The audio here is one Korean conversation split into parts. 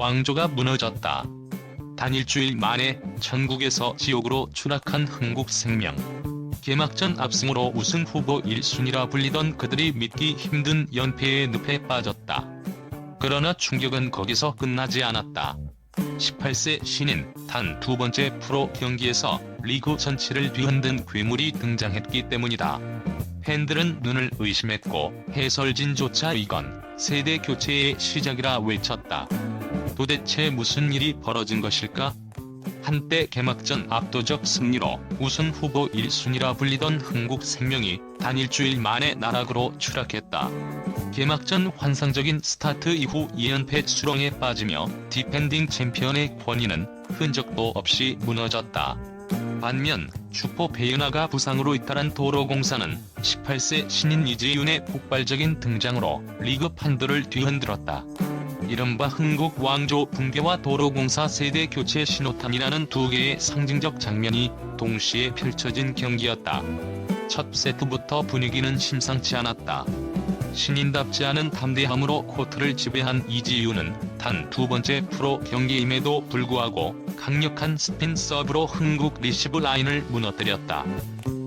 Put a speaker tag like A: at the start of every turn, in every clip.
A: 왕조가 무너졌다. 단 일주일 만에 전국에서 지옥으로 추락한 흥국생명. 개막전 압승으로 우승 후보 1순위라 불리던 그들이 믿기 힘든 연패의 늪에 빠졌다. 그러나 충격은 거기서 끝나지 않았다. 18세 신인 단 두 번째 프로 경기에서 리그 전체를 뒤흔든 괴물이 등장했기 때문이다. 팬들은 눈을 의심했고 해설진조차 이건 세대 교체의 시작이라 외쳤다. 도대체 무슨 일이 벌어진 것일까? 한때 개막전 압도적 승리로 우승 후보 1순위라 불리던 흥국생명이 단 일주일 만에 나락으로 추락했다. 개막전 환상적인 스타트 이후 2연패 수렁에 빠지며 디펜딩 챔피언의 권위는 흔적도 없이 무너졌다. 반면 주포 배은하가 부상으로 이탈한 도로공사는 18세 신인 이재윤의 폭발적인 등장으로 리그 판도를 뒤흔들었다. 이른바 흥국 왕조 붕괴와 도로공사 세대 교체 신호탄이라는 두 개의 상징적 장면이 동시에 펼쳐진 경기였다. 첫 세트부터 분위기는 심상치 않았다. 신인답지 않은 담대함으로 코트를 지배한 이지유는 단 두 번째 프로 경기임에도 불구하고 강력한 스핀 서브로 흥국 리시브 라인을 무너뜨렸다.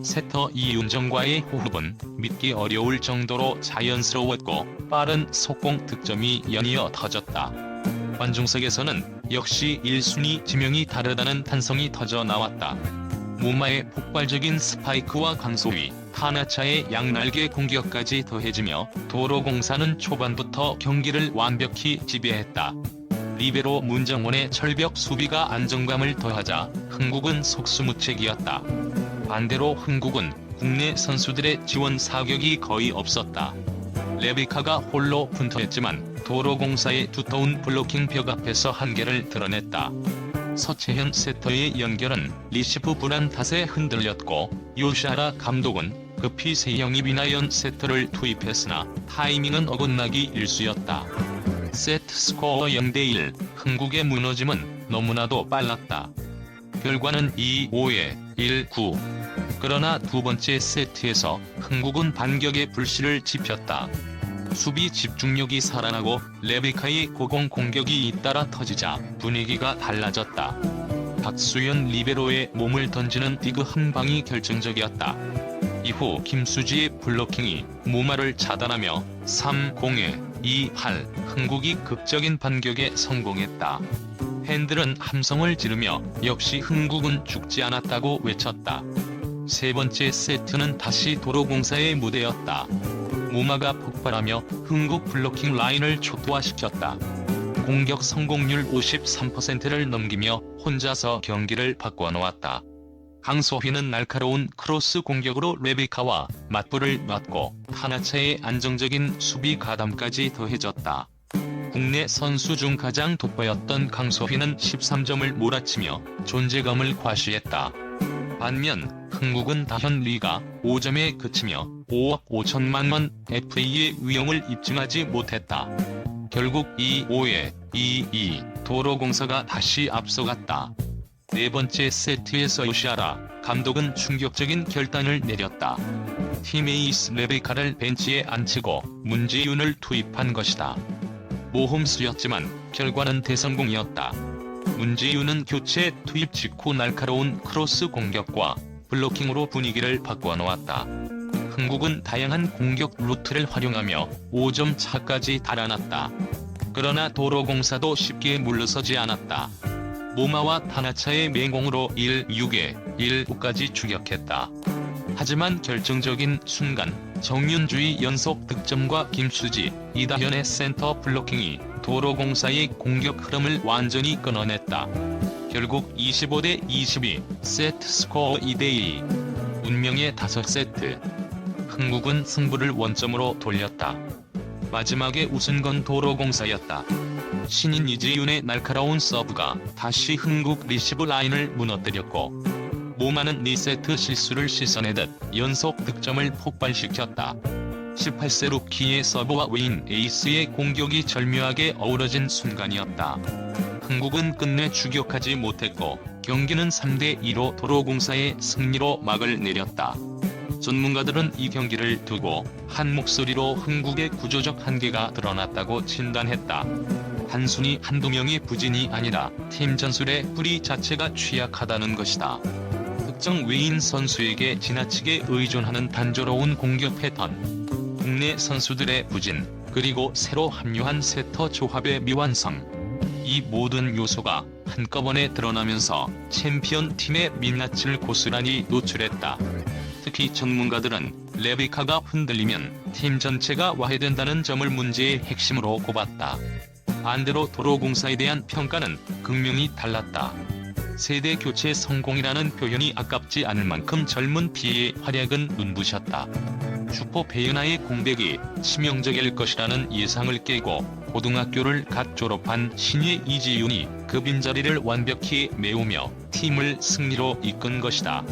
A: 세터 이윤정과의 호흡은 믿기 어려울 정도로 자연스러웠고 빠른 속공 득점이 연이어 터졌다. 관중석에서는 역시 1순위 지명이 다르다는 탄성이 터져 나왔다. 무마의 폭발적인 스파이크와 강소위, 하나차의 양날개 공격까지 더해지며 도로공사는 초반부터 경기를 완벽히 지배했다. 리베로 문정원의 철벽 수비가 안정감을 더하자 흥국은 속수무책이었다. 반대로 흥국은 국내 선수들의 지원 사격이 거의 없었다. 레비카가 홀로 분투했지만 도로공사의 두터운 블로킹 벽 앞에서 한계를 드러냈다. 서채현 세터의 연결은 리시브 불안 탓에 흔들렸고 요시하라 감독은 급히 세영입이나 연 세터를 투입했으나 타이밍은 어긋나기 일쑤였다. 세트 스코어 0대1 흥국의 무너짐은 너무나도 빨랐다. 결과는 2-5에 1-9. 그러나 두 번째 세트에서 흥국은 반격의 불씨를 지폈다. 수비 집중력이 살아나고 레베카의 고공 공격이 잇따라 터지자 분위기가 달라졌다. 박수현 리베로의 몸을 던지는 디그 한 방이 결정적이었다. 이후 김수지의 블로킹이 무마를 차단하며 3-0에 2-8 흥국이 극적인 반격에 성공했다. 팬들은 함성을 지르며 역시 흥국은 죽지 않았다고 외쳤다. 세 번째 세트는 다시 도로공사의 무대였다. 무마가 폭발하며 흥국 블로킹 라인을 초토화시켰다. 공격 성공률 53%를 넘기며 혼자서 경기를 바꿔놓았다. 강소희는 날카로운 크로스 공격으로 레베카와 맞불을 놨고 하나차의 안정적인 수비 가담까지 더해졌다. 국내 선수 중 가장 돋보였던 강소희는 13점을 몰아치며 존재감을 과시했다. 반면 흥국은 다현리가 5점에 그치며 5억 5천만 원 FA의 위용을 입증하지 못했다. 결국 2-5에 2-2 도로공사가 다시 앞서갔다. 네 번째 세트에서 요시아라 감독은 충격적인 결단을 내렸다. 팀 에이스 레베카를 벤치에 앉히고 문지윤을 투입한 것이다. 모험수였지만 결과는 대성공이었다. 문지윤은 교체 투입 직후 날카로운 크로스 공격과 블로킹으로 분위기를 바꿔놓았다. 흥국은 다양한 공격 루트를 활용하며 5점 차까지 달아났다. 그러나 도로공사도 쉽게 물러서지 않았다. 모마와 타나차의 맹공으로 1-6에 1-5까지 추격했다. 하지만 결정적인 순간 정윤주의 연속 득점과 김수지, 이다현의 센터 블로킹이 도로공사의 공격 흐름을 완전히 끊어냈다. 결국 25대 22 세트 스코어 2대2 운명의 5세트 흥국은 승부를 원점으로 돌렸다. 마지막에 웃은 건 도로공사였다. 신인 이지윤의 날카로운 서브가 다시 흥국 리시브 라인을 무너뜨렸고 모마는 리세트 실수를 씻어내듯 연속 득점을 폭발시켰다. 18세 루키의 서브와 웨인 에이스의 공격이 절묘하게 어우러진 순간이었다. 흥국은 끝내 추격하지 못했고 경기는 3대2로 도로공사의 승리로 막을 내렸다. 전문가들은 이 경기를 두고 한 목소리로 흥국의 구조적 한계가 드러났다고 진단했다. 단순히 한두 명의 부진이 아니라 팀 전술의 뿌리 자체가 취약하다는 것이다. 특정 외인 선수에게 지나치게 의존하는 단조로운 공격 패턴. 국내 선수들의 부진, 그리고 새로 합류한 세터 조합의 미완성. 이 모든 요소가 한꺼번에 드러나면서 챔피언 팀의 민낯을 고스란히 노출했다. 특히 전문가들은 레비카가 흔들리면 팀 전체가 와해된다는 점을 문제의 핵심으로 꼽았다. 반대로 도로공사에 대한 평가는 극명히 달랐다. 세대 교체 성공이라는 표현이 아깝지 않을 만큼 젊은 피의 활약은 눈부셨다. 슈퍼 베이나의 공백이 치명적일 것이라는 예상을 깨고 고등학교를 갓 졸업한 신예 이지윤이 그 빈자리를 완벽히 메우며 팀을 승리로 이끈 것이다.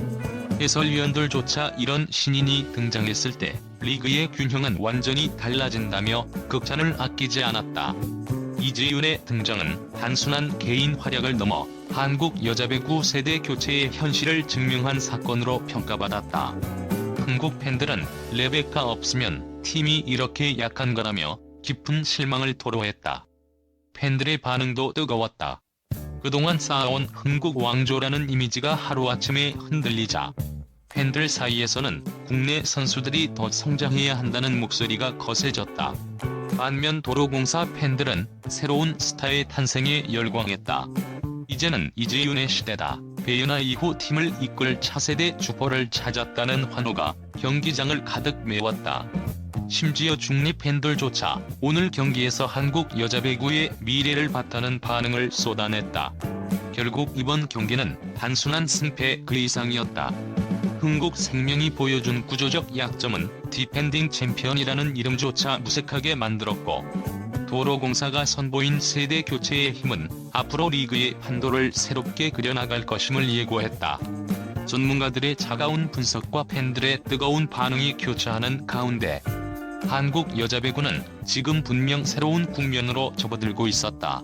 A: 해설위원들조차 이런 신인이 등장했을 때 리그의 균형은 완전히 달라진다며 극찬을 아끼지 않았다. 이지윤의 등장은 단순한 개인 활약을 넘어 한국 여자배구 세대 교체의 현실을 증명한 사건으로 평가받았다. 한국 팬들은 레베카 없으면 팀이 이렇게 약한 거라며 깊은 실망을 토로했다. 팬들의 반응도 뜨거웠다. 그동안 쌓아온 흥국 왕조라는 이미지가 하루아침에 흔들리자 팬들 사이에서는 국내 선수들이 더 성장해야 한다는 목소리가 거세졌다. 반면 도로공사 팬들은 새로운 스타의 탄생에 열광했다. 이제는 이재윤의 시대다. 배연아 이후 팀을 이끌 차세대 주포를 찾았다는 환호가 경기장을 가득 메웠다. 심지어 중립 팬들조차 오늘 경기에서 한국 여자 배구의 미래를 봤다는 반응을 쏟아냈다. 결국 이번 경기는 단순한 승패 그 이상이었다. 흥국 생명이 보여준 구조적 약점은 디펜딩 챔피언이라는 이름조차 무색하게 만들었고 도로공사가 선보인 세대 교체의 힘은 앞으로 리그의 판도를 새롭게 그려나갈 것임을 예고했다. 전문가들의 차가운 분석과 팬들의 뜨거운 반응이 교차하는 가운데 한국 여자 배구는 지금 분명 새로운 국면으로 접어들고 있었다.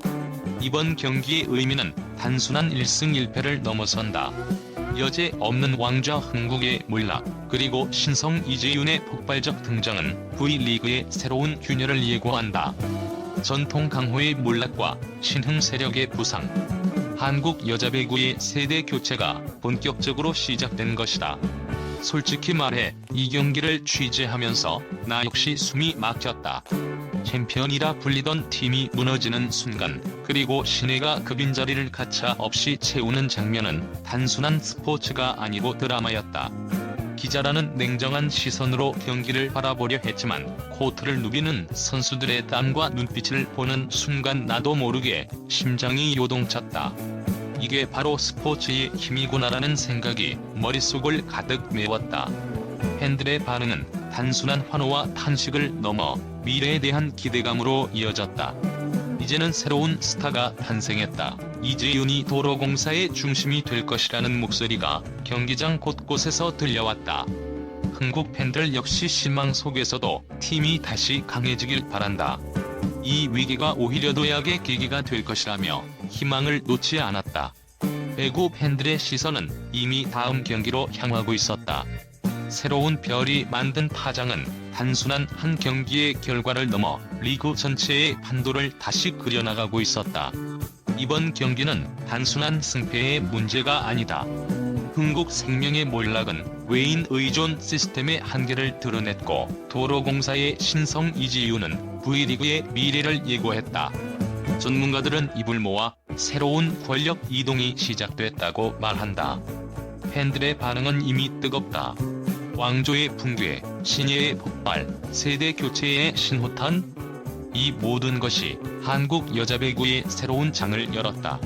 A: 이번 경기의 의미는 단순한 1승 1패를 넘어선다. 여제 없는 왕좌 흥국의 몰락, 그리고 신성 이재윤의 폭발적 등장은 V리그의 새로운 균열을 예고한다. 전통 강호의 몰락과 신흥 세력의 부상. 한국 여자배구의 세대 교체가 본격적으로 시작된 것이다. 솔직히 말해 이 경기를 취재하면서 나 역시 숨이 막혔다. 챔피언이라 불리던 팀이 무너지는 순간 그리고 신예가 그 빈자리를 가차 없이 채우는 장면은 단순한 스포츠가 아니고 드라마였다. 기자라는 냉정한 시선으로 경기를 바라보려 했지만 코트를 누비는 선수들의 땀과 눈빛을 보는 순간 나도 모르게 심장이 요동쳤다. 이게 바로 스포츠의 힘이구나라는 생각이 머릿속을 가득 메웠다. 팬들의 반응은 단순한 환호와 탄식을 넘어 미래에 대한 기대감으로 이어졌다. 이제는 새로운 스타가 탄생했다. 이재윤이 도로공사의 중심이 될 것이라는 목소리가 경기장 곳곳에서 들려왔다. 한국 팬들 역시 실망 속에서도 팀이 다시 강해지길 바란다. 이 위기가 오히려 도약의 계기가 될 것이라며 희망을 놓지 않았다. 배구 팬들의 시선은 이미 다음 경기로 향하고 있었다. 새로운 별이 만든 파장은 단순한 한 경기의 결과를 넘어 리그 전체의 판도를 다시 그려나가고 있었다. 이번 경기는 단순한 승패의 문제가 아니다. 흥국 생명의 몰락은 외인 의존 시스템의 한계를 드러냈고 도로공사의 신성 이지유는 V리그의 미래를 예고했다. 전문가들은 입을 모아 새로운 권력 이동이 시작됐다고 말한다. 팬들의 반응은 이미 뜨겁다. 왕조의 붕괴, 신예의 폭발, 세대 교체의 신호탄? 이 모든 것이 한국 여자 배구의 새로운 장을 열었다.